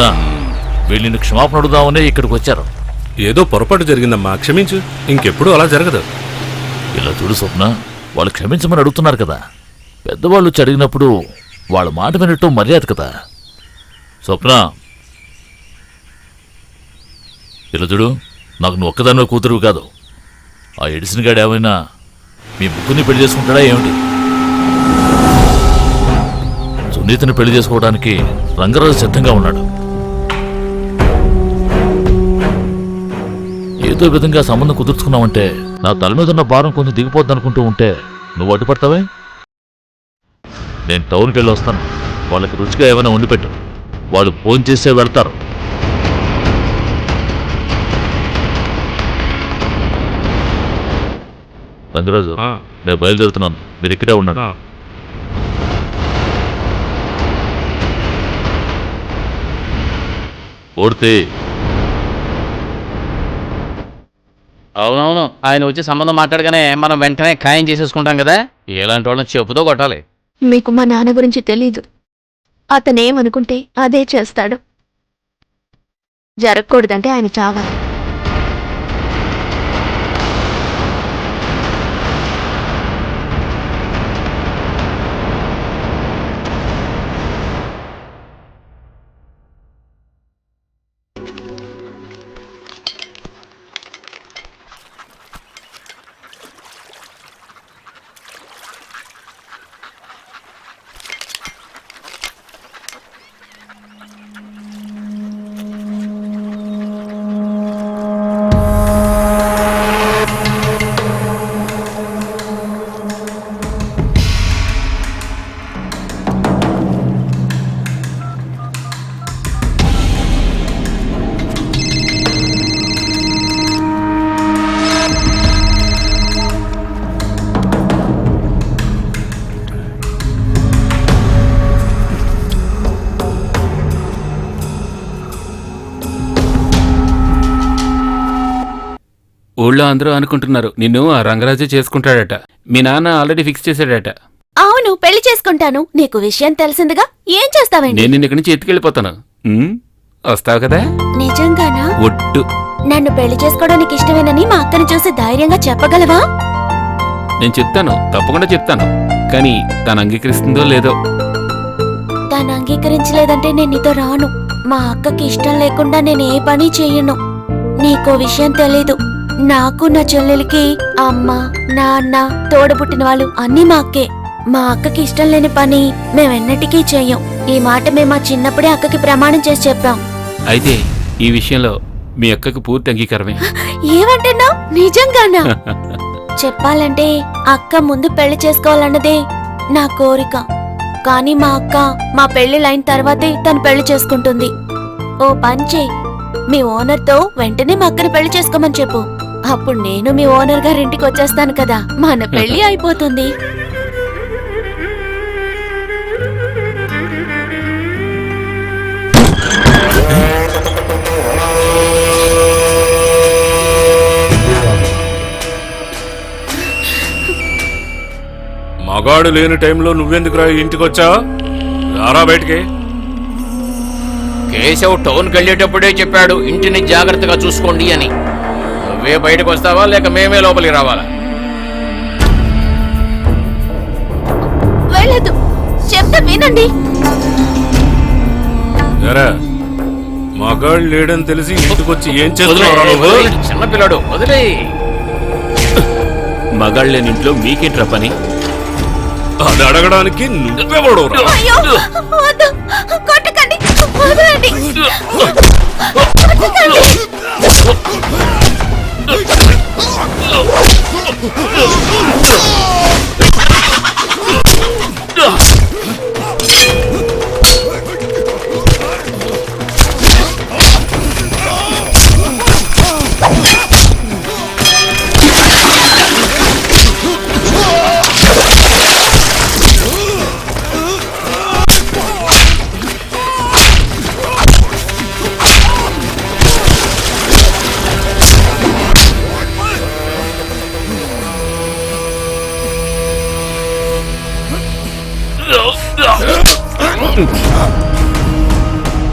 నిన్ను క్షమాపణ అడుగుదామనే ఇక్కడికి వచ్చారు. ఏదో పొరపాటు జరిగిందమ్మా క్షమించు. ఇంకెప్పుడు అలా జరగదు. ఇలా చూడు స్వప్న వాళ్ళు క్షమించమని అడుగుతున్నారు కదా. పెద్దవాళ్ళు వచ్చి అడిగినప్పుడు వాళ్ళ మాట వినట్టు మర్యాద కదా. స్వప్న. ఇలా చూడు నాకు నువ్వు ఒక్కదానివే కూతురు కాదు. ఆ ఎడిసిన్ గాడు ఏమైనా మీ ముగ్గురిని పెళ్ళి చేసుకుంటాడా ఏమిటి? సునీతని పెళ్ళి చేసుకోవడానికి రంగరాజు సిద్ధంగా ఉన్నాడు. ఏదో విధంగా సంబంధం కుదుర్చుకున్నావంటే నా తల మీద ఉన్న భారం కొంచెం దిగిపోద్ది అనుకుంటూ ఉంటే నువ్వు అడ్డుపడతావే? నేను టౌన్కి వెళ్ళి వస్తాను. వాళ్ళకి రుచిగా ఏమైనా వండి పెట్టు. వాళ్ళు ఫోన్ చేసే వెళ్తారు. రంగరాజు నేను బయలుదేరుతున్నాను. మీరు ఇక్కడే ఉన్నాను ఆ. పూర్తి అవునవును. ఆయన వచ్చి సంబంధం మాట్లాడగానే మనం వెంటనే ఖాయం చేసేసుకుంటాం కదా. ఎలాంటి వాళ్ళని చెప్పుతో కొట్టాలి. మీకు మా నాన్న గురించి తెలీదు. అతనేమనుకుంటే అదే చేస్తాడు. జరగకూడదంటే ఆయన చావాలి. ఊళ్ళో అందరూ అనుకుంటున్నారు. నిన్ను ఆ రంగరాజు చేసుకుంటాడట. మీ నాన్న ఆల్రెడీ ఫిక్స్ చేశాడట. అవును పెళ్ళి చేసుకుంటాను. నీకు విషయం తెలిసిందిగా? ఏం చేస్తావండి నేను నిన్న ఇక్కడి నుంచి ఎత్తుకెళ్ళిపోతాను. ఉమ్, వస్తావు కదా? నిజంగానా? ఒట్టు. నన్ను పెళ్ళి చేసుకోవడానికి ఇష్టమేనని మా అక్కని చూసి ధైర్యంగా చెప్పగలవా? నేను చెప్తాను. తప్పకుండా చెప్తాను. కానీ తను అంగీకరిస్తుందో లేదో. దాన్ని అంగీకరించలేదంటే నేను నీతో రాను. మా అక్కకి ఇష్టం లేకుండా నేను ఏ పని చెయ్యను నీకో విషయం తెలీదు. నాకు నా చెల్లెలికి అమ్మ నాన్న తోడబుట్టిన వాళ్ళు అన్నీ మా అక్కే. మా అక్కకి ఇష్టం లేని పని మేమెన్నటికీ చెయ్యం. ఈ మాట మేము మా చిన్నప్పుడే అక్కకి ప్రమాణం చేసి చెప్పాం. అయితే ఈ విషయంలో మీ అక్కకు పూర్తి అంగీకారమే? ఏమంటున్నావు? నిజంగానా? చెప్పాలంటే అక్క ముందు పెళ్ళి చేసుకోవాలన్నదే నా కోరిక. కానీ మా అక్క మా పెళ్ళి లైన్ తర్వాతే తను పెళ్ళి చేసుకుంటుంది. ఓ పంచే మీ ఓనర్తో వెంటనే మా అక్కని పెళ్ళి చేసుకోమని చెప్పు. అప్పుడు నేను మీ ఓనర్ గారింటికి వచ్చేస్తాను కదా. మన పెళ్ళి అయిపోతుంది. మగాడు లేని టైంలో నువ్వెందుకు రా ఇంటికి వచ్చా? రారా బయటికి. కేశవ్ టౌన్కి వెళ్ళేటప్పుడే చెప్పాడు ఇంటిని జాగ్రత్తగా చూసుకోండి అని. నువ్వే బయటకు వస్తావా? లేక మేమే లోపలికి రావాలా? వెళ్ళదు చెప్తే వినండి. మగాడు లేడని తెలిసి ఇంటికి వచ్చి ఏం వదిలేయ్, చిన్నపిల్లాడు వదిలే మగాళ్ళని ఇంట్లో మీకేంట్రా పని? అది అడగడానికి నువ్వెవడు అయ్యో వద్దు. కొట్టకండి. వదలండి. కొట్టకండి Oh!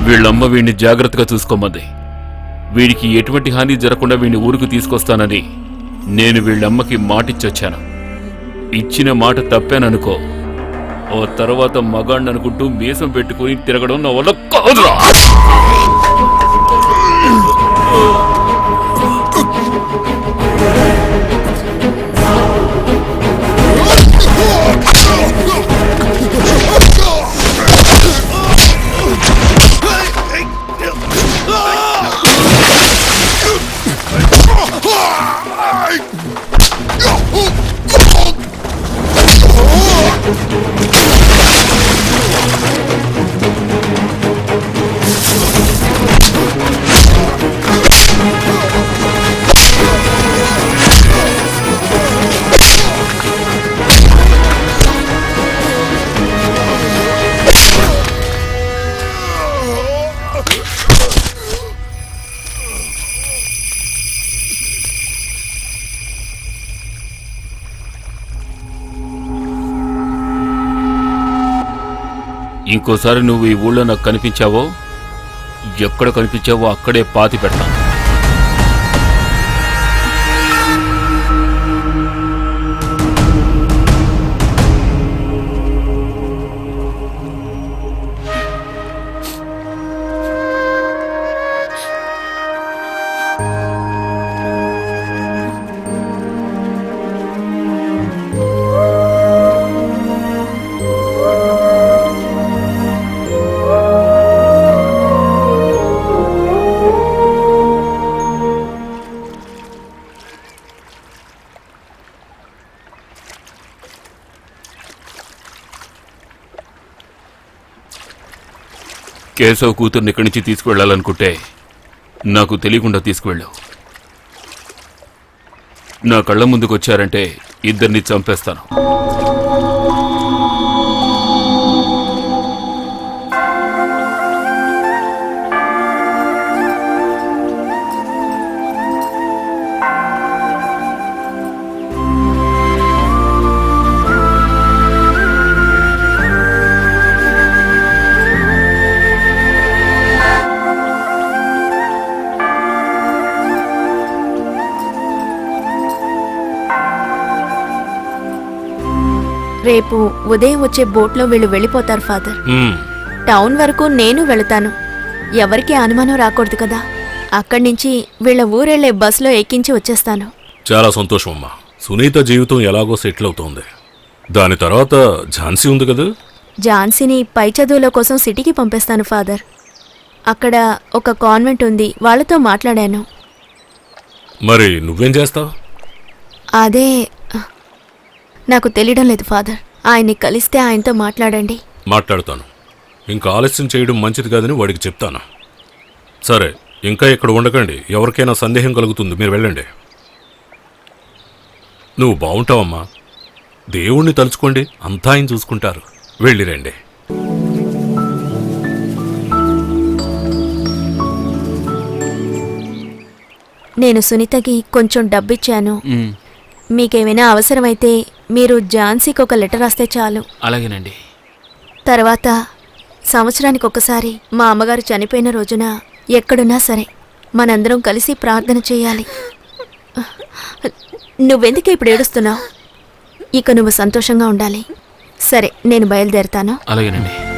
వీళ్ళమ్మ వీడిని జాగ్రత్తగా చూసుకోమంది. వీడికి ఎటువంటి హాని జరగకుండా వీడిని ఊరికి తీసుకొస్తానని నేను వీళ్ళమ్మకి మాటిచ్చొచ్చాను. ఇచ్చిన మాట తప్పాననుకో. ఓ తర్వాత మగాణ్ణి అనుకుంటూ మీసం పెట్టుకుని తిరగడం నా వల్ల కాదురా. Oh! ఇంకోసారి నువ్వు ఈ ఊళ్ళో నాకు కనిపించావో ఎక్కడ కనిపించావో అక్కడే పాతి పెడతాను. కేశవ్ కూతుర్ని ఇక్కడి నుంచి తీసుకువెళ్ళాలనుకుంటే నాకు తెలియకుండా తీసుకువెళ్ళావు నా కళ్ళ ముందుకు వచ్చారంటే ఇద్దరిని చంపేస్తాను. రేపు ఉదయం వచ్చే బోట్లో వీళ్ళు వెళ్ళిపోతారు ఫాదర్. టౌన్ వరకు నేను వెళతాను. ఎవరికీ అనుమానం రాకూడదు కదా. అక్కడి నుంచి వీళ్ళ ఊరెళ్ళే బస్సులో ఎక్కించి వచ్చేస్తాను. చాలా సంతోషం అమ్మా. సునీత జీవితం ఎలాగో సెటిల్ అవుతోంది. దాని తర్వాత ఝాన్సీ ఉంది కదా? ఝాన్సీని పై చదువుల కోసం సిటీకి పంపిస్తాను ఫాదర్. అక్కడ ఒక కాన్వెంట్ ఉంది వాళ్ళతో మాట్లాడాను. మరి నువ్వేం చేస్తావు? అదే నాకు తెలియడం లేదు ఫాదర్. ఆయన్ని కలిస్తే ఆయనతో మాట్లాడండి. మాట్లాడతాను. ఇంకా ఆలస్యం చేయడం మంచిది కాదని వాడికి చెప్తాను. సరే ఇంకా ఇక్కడ ఉండకండి. ఎవరికైనా సందేహం కలుగుతుంది. మీరు వెళ్ళండి. నువ్వు బాగుంటావమ్మా. దేవుణ్ణి తలుచుకోండి. అంతా ఆయన చూసుకుంటారు. వెళ్ళిరండి నేను సునీతకి కొంచెం డబ్బిచ్చాను. మీకేమైనా అవసరమైతే మీరు ఝాన్సీకి ఒక లెటర్ రాస్తే చాలు. అలాగేనండి. తర్వాత సంవత్సరానికి ఒకసారి మా అమ్మగారు చనిపోయిన రోజున ఎక్కడున్నా సరే మనందరం కలిసి ప్రార్థన చేయాలి. నువ్వెందుకు ఇప్పుడు ఏడుస్తున్నావు? ఇక నువ్వు సంతోషంగా ఉండాలి. సరే నేను బయలుదేరుతాను. అలాగేనండి.